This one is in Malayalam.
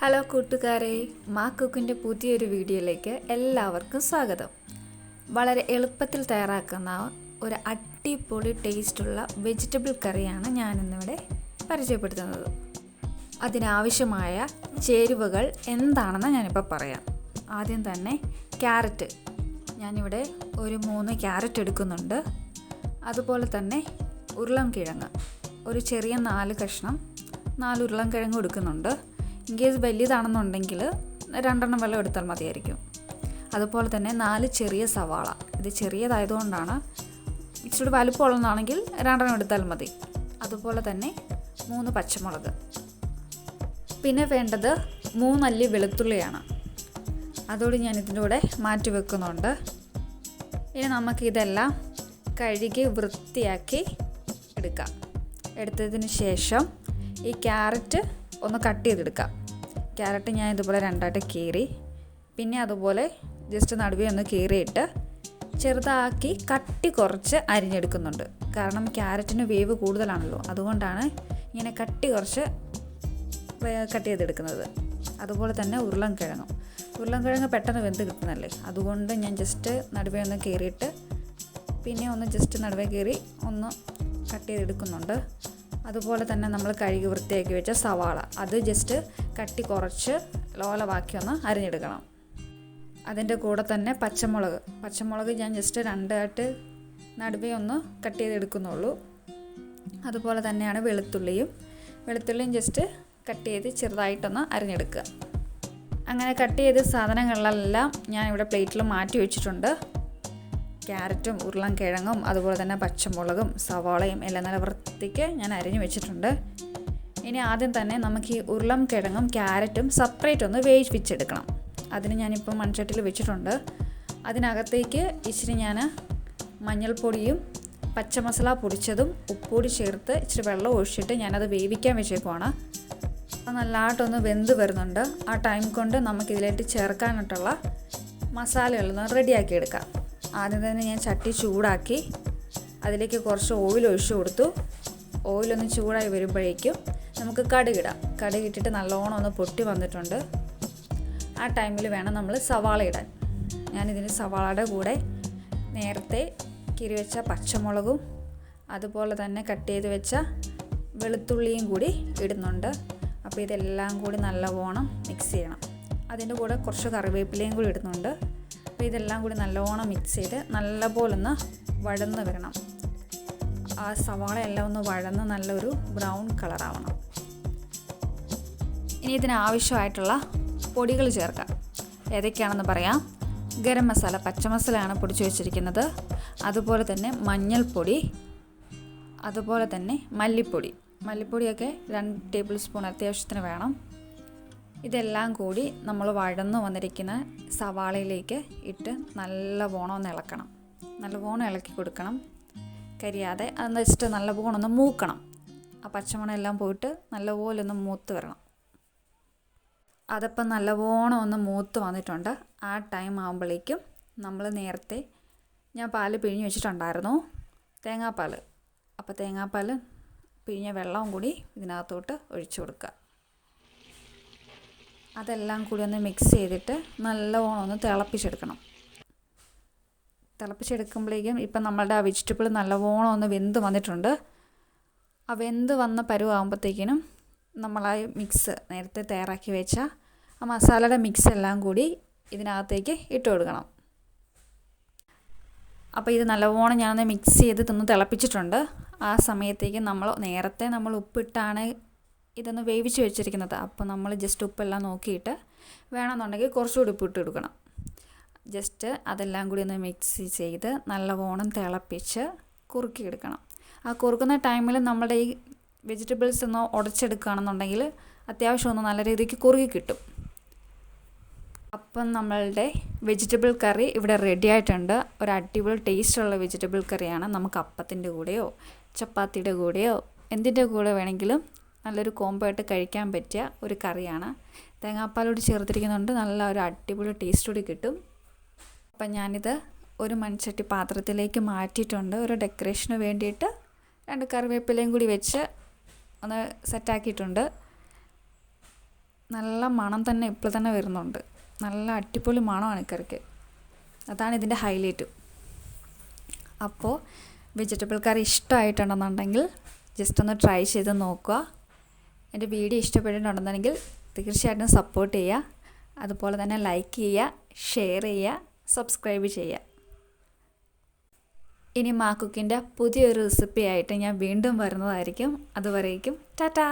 ഹലോ കൂട്ടുകാരെ മാ കുക്കിന്റെ പുതിയൊരു വീഡിയോയിലേക്ക് എല്ലാവർക്കും സ്വാഗതം. വളരെ എളുപ്പത്തിൽ തയ്യാറാക്കുന്ന ഒരു അടിപൊളി ടേസ്റ്റുള്ള വെജിറ്റബിൾ കറിയാണ് ഞാനിന്നിവിടെ പരിചയപ്പെടുത്തുന്നത്. അതിനാവശ്യമായ ചേരുവകൾ എന്താണെന്ന് ഞാനിപ്പോൾ പറയാം. ആദ്യം തന്നെ ക്യാരറ്റ്. ഞാനിവിടെ ഒരു മൂന്ന് ക്യാരറ്റ് എടുക്കുന്നുണ്ട്. അതുപോലെ തന്നെ ഉരുളൻ കിഴങ്ങ് ഒരു ചെറിയ നാല് കഷ്ണം നാല് ഉരുളൻ കിഴങ്ങ് എടുക്കുന്നുണ്ട്. ഇൻ കേസ് വലിയതാണെന്നുണ്ടെങ്കിൽ രണ്ടെണ്ണം വെള്ളം എടുത്താൽ മതിയായിരിക്കും. അതുപോലെ തന്നെ നാല് ചെറിയ സവാള. ഇത് ചെറിയതായതുകൊണ്ടാണ് ഇച്ചിരി വലുപ്പമുള്ളതാണെങ്കിൽ രണ്ടെണ്ണം എടുത്താൽ മതി. അതുപോലെ തന്നെ മൂന്ന് പച്ചമുളക്. പിന്നെ വേണ്ടത് മൂന്നല്ലി വെളുത്തുള്ളിയാണ്. അതോട് ഞാൻ ഇതിന്റെ കൂടെ മാറ്റി വെക്കുന്നുണ്ട്. ഇനി നമുക്കിതെല്ലാം കഴുകി വൃത്തിയാക്കി എടുക്കാം. എടുത്തതിന് ശേഷം ഈ ക്യാരറ്റ് ഒന്ന് കട്ട് ചെയ്തെടുക്കാം. ക്യാരറ്റ് ഞാൻ ഇതുപോലെ രണ്ടായിട്ട് കീറി. പിന്നെ അതുപോലെ ജസ്റ്റ് നടുവേ ഒന്ന് കീറിയിട്ട് ചെറുതാക്കി കട്ടി കുറച്ച് അരിഞ്ഞെടുക്കുന്നുണ്ട്. കാരണം ക്യാരറ്റിന് വേവ് കൂടുതലാണല്ലോ. അതുകൊണ്ടാണ് ഇങ്ങനെ കട്ടി കുറച്ച് കട്ട് ചെയ്തെടുക്കുന്നത്. അതുപോലെ തന്നെ ഉരുളൻ കിഴങ്ങ് ഉരുളൻ കിഴങ്ങ് പെട്ടെന്ന് വെന്ത് കിട്ടുന്നല്ലേ? അതുകൊണ്ട് ഞാൻ ജസ്റ്റ് നടുവേ ഒന്ന് കീറിയിട്ട് പിന്നെ ഒന്ന് ജസ്റ്റ് നടുവേ കീറി ഒന്ന് കട്ട് ചെയ്തെടുക്കുന്നുണ്ട്. അതുപോലെ തന്നെ നമ്മൾ കഴുകി വൃത്തിയാക്കി വെച്ച സവാള. അത് ജസ്റ്റ് കട്ടി കുറച്ച് ലോലവാക്കി ഒന്ന് അരിഞ്ഞെടുക്കണം. അതിന്റെ കൂടെ തന്നെ പച്ചമുളക്. പച്ചമുളക് ഞാൻ ജസ്റ്റ് രണ്ടായിട്ട് നടുവേ ഒന്ന് കട്ട് ചെയ്തെടുക്കുന്നുള്ളൂ. അതുപോലെ തന്നെയാണ് വെളുത്തുള്ളിയും. വെളുത്തുള്ളിയും ജസ്റ്റ് കട്ട് ചെയ്ത് ചെറുതായിട്ടൊന്ന് അരിഞ്ഞെടുക്കുക. അങ്ങനെ കട്ട് ചെയ്ത സാധനങ്ങളെല്ലാം ഞാൻ ഇവിടെ പ്ലേറ്റിൽ മാറ്റി വെച്ചിട്ടുണ്ട്. ക്യാരറ്റും ഉരുളൻ കിഴങ്ങും അതുപോലെ തന്നെ പച്ചമുളകും സവാളയും എല്ലാം നല്ല വൃത്തിക്ക് ഞാൻ അരിഞ്ഞു വെച്ചിട്ടുണ്ട്. ഇനി ആദ്യം തന്നെ നമുക്ക് ഈ ഉരുളം കിഴങ്ങും ക്യാരറ്റും സെപ്പറേറ്റ് ഒന്ന് വേവിച്ചെടുക്കണം. അതിന് ഞാനിപ്പോൾ മൺചട്ടിയിൽ വെച്ചിട്ടുണ്ട്. അതിനകത്തേക്ക് ഇച്ചിരി ഞാൻ മഞ്ഞൾപ്പൊടിയും പച്ചമസാല പൊടിച്ചതും ഉപ്പുപൊടി ചേർത്ത് ഇച്ചിരി വെള്ളം ഒഴിച്ചിട്ട് ഞാനത് വേവിക്കാൻ വെച്ചേക്കുവാണ്. അത് നല്ലതായിട്ടൊന്ന് വെന്ത് വരുന്നുണ്ട്. ആ ടൈം കൊണ്ട് നമുക്കിതിലേക്ക് ചേർക്കാനായിട്ടുള്ള മസാലകളൊന്ന് റെഡിയാക്കി എടുക്കാം ആദ്യം തന്നെ ഞാൻ ചട്ടി ചൂടാക്കി അതിലേക്ക് കുറച്ച് ഓയിൽ ഒഴിച്ചു കൊടുത്തു. ഓയിലൊന്ന് ചൂടായി വരുമ്പോഴേക്കും നമുക്ക് കടുകിടാം. കടുകിട്ടിട്ട് നല്ലോണം ഒന്ന് പൊട്ടി വന്നിട്ടുണ്ട്. ആ ടൈമിൽ വേണം നമ്മൾ സവാള ഇടാൻ. ഞാനിതിന് സവാളയുടെ കൂടെ നേരത്തെ കിരി വെച്ച പച്ചമുളകും അതുപോലെ തന്നെ കട്ട് ചെയ്ത് വെച്ച വെളുത്തുള്ളിയും കൂടി ഇടുന്നുണ്ട്. അപ്പോൾ ഇതെല്ലാം കൂടി നല്ലവണ്ണം മിക്സ് ചെയ്യണം. അതിന്റെ കൂടെ കുറച്ച് കറിവേപ്പിലയും കൂടി ഇടുന്നുണ്ട്. അപ്പോൾ ഇതെല്ലാം കൂടി നല്ലവണ്ണം മിക്സ് ചെയ്ത് നല്ലപോലെ ഒന്ന് വഴന്ന് വരണം. ആ സവാള എല്ലാം ഒന്ന് വഴന്ന് നല്ലൊരു ബ്രൗൺ കളറാവണം ഇനി ആവശ്യമായിട്ടുള്ള പൊടികൾ ചേർക്കാം. ഏതൊക്കെയാണെന്ന് പറയാം. ഗരം മസാല പച്ചമസാലയാണ് പൊടിച്ചു വെച്ചിരിക്കുന്നത്. അതുപോലെ തന്നെ മഞ്ഞൾപ്പൊടി അതുപോലെ തന്നെ മല്ലിപ്പൊടി. മല്ലിപ്പൊടിയൊക്കെ രണ്ട് ടേബിൾ സ്പൂൺ അത്യാവശ്യത്തിന് വേണം. ഇതെല്ലാം കൂടി നമ്മൾ വഴന്ന് വന്നിരിക്കുന്ന സവാളയിലേക്ക് ഇട്ട് നല്ല ഒന്ന് ഇളക്കണം. നല്ല വോണം ഇളക്കി കൊടുക്കണം. കരിയാതെ അതെന്ന് വെച്ചിട്ട് നല്ല ഒന്ന് മൂക്കണം. ആ പച്ചമണം എല്ലാം പോയിട്ട് നല്ലപോലെ ഒന്ന് മൂത്ത് വരണം. അതപ്പം നല്ലവണ്ണം ഒന്ന് മൂത്ത് വന്നിട്ടുണ്ട്. ആ ടൈം ആകുമ്പോഴേക്കും നമ്മൾ നേരത്തെ ഞാൻ പാൽ പിഴിഞ്ഞ് വെച്ചിട്ടുണ്ടായിരുന്നു. തേങ്ങാപ്പാൽ അപ്പോൾ തേങ്ങാപ്പാൽ പിഴിഞ്ഞ വെള്ളവും കൂടി ഇതിനകത്തോട്ട് ഒഴിച്ചു കൊടുക്കുക അതെല്ലാം കൂടി ഒന്ന് മിക്സ് ചെയ്തിട്ട് നല്ലവണ്ണം ഒന്ന് തിളപ്പിച്ചെടുക്കണം. തിളപ്പിച്ചെടുക്കുമ്പോഴേക്കും ഇപ്പം നമ്മളുടെ ആ വെജിറ്റബിൾ നല്ലവണ്ണം ഒന്ന് വെന്ത് വന്നിട്ടുണ്ട്. ആ വെന്ത് വന്ന പരുവാകുമ്പോഴത്തേക്കിനും നമ്മൾ മിക്സ് നേരത്തെ തയ്യാറാക്കി വെച്ച ആ മസാലയുടെ മിക്സ് എല്ലാം കൂടി ഇതിനകത്തേക്ക് ഇട്ട് കൊടുക്കണം. അപ്പോൾ ഇത് നല്ലവണ്ണം ഞാനൊന്ന് മിക്സ് ചെയ്ത് തിന്ന് തിളപ്പിച്ചിട്ടുണ്ട്. ആ സമയത്തേക്ക് നമ്മൾ നേരത്തെ നമ്മൾ ഉപ്പിട്ടാണ് ഇതൊന്ന് വേവിച്ച് വെച്ചിരിക്കുന്നത്. അപ്പോൾ നമ്മൾ ജസ്റ്റ് ഉപ്പെല്ലാം നോക്കിയിട്ട് വേണമെന്നുണ്ടെങ്കിൽ കുറച്ചുകൂടി ഉപ്പിട്ട് കൊടുക്കണം. ജസ്റ്റ് അതെല്ലാം കൂടി ഒന്ന് മിക്സ് ചെയ്ത് നല്ലവണ്ണം തിളപ്പിച്ച് കുറുക്കിയെടുക്കണം. ആ കുറുക്കുന്ന ടൈമിൽ നമ്മുടെ ഈ വെജിറ്റബിൾസ് ഒന്ന് ഉടച്ചെടുക്കുകയാണെന്നുണ്ടെങ്കിൽ അത്യാവശ്യം ഒന്ന് നല്ല രീതിക്ക് കുറുകി കിട്ടും. അപ്പം നമ്മളുടെ വെജിറ്റബിൾ കറി ഇവിടെ റെഡി ആയിട്ടുണ്ട്. ഒരു അടിപൊളി ടേസ്റ്റുള്ള വെജിറ്റബിൾ കറിയാണ്. നമുക്ക് അപ്പത്തിന്റെ കൂടെയോ ചപ്പാത്തിയുടെ കൂടെയോ എന്തിന്റെ കൂടെ വേണമെങ്കിലും നല്ലൊരു കോംബോ ആയിട്ട് കഴിക്കാൻ പറ്റിയ ഒരു കറിയാണ്. തേങ്ങാപ്പാലോട് ചേർത്തിരിക്കുന്നുണ്ട്. നല്ല ഒരു അടിപൊളി ടേസ്റ്റ് കൂടി കിട്ടും. അപ്പം ഞാനിത് ഒരു മൺചട്ടി പാത്രത്തിലേക്ക് മാറ്റിയിട്ടുണ്ട്. ഒരു ഡെക്കറേഷന് വേണ്ടിയിട്ട് രണ്ട് കറിവേപ്പിലയും കൂടി വെച്ച് ഒന്ന് സെറ്റാക്കിയിട്ടുണ്ട്. നല്ല മണം തന്നെ ഇപ്പോൾ തന്നെ വരുന്നുണ്ട്. നല്ല അടിപൊളി മണമാണ് കറിക്ക് അതാണ് ഇതിന്റെ ഹൈലൈറ്റ് അപ്പോൾ വെജിറ്റബിൾ കറി ഇഷ്ടമായിട്ടുണ്ടെന്നുണ്ടെങ്കിൽ ജസ്റ്റ് ഒന്ന് ട്രൈ ചെയ്ത് നോക്കുക. എന്റെ വീഡിയോ ഇഷ്ടപ്പെട്ടിട്ടുണ്ടെന്നുണ്ടെങ്കിൽ തീർച്ചയായിട്ടും സപ്പോർട്ട് ചെയ്യുക. അതുപോലെ തന്നെ ലൈക്ക് ചെയ്യുക ഷെയർ ചെയ്യുക സബ്സ്ക്രൈബ് ചെയ്യുക. ഇനി മാക്കുക്കിന്റെ പുതിയൊരു റെസിപ്പി ആയിട്ട് ഞാൻ വീണ്ടും വരുന്നതായിരിക്കും. അതുവരേക്കും ടാറ്റാ!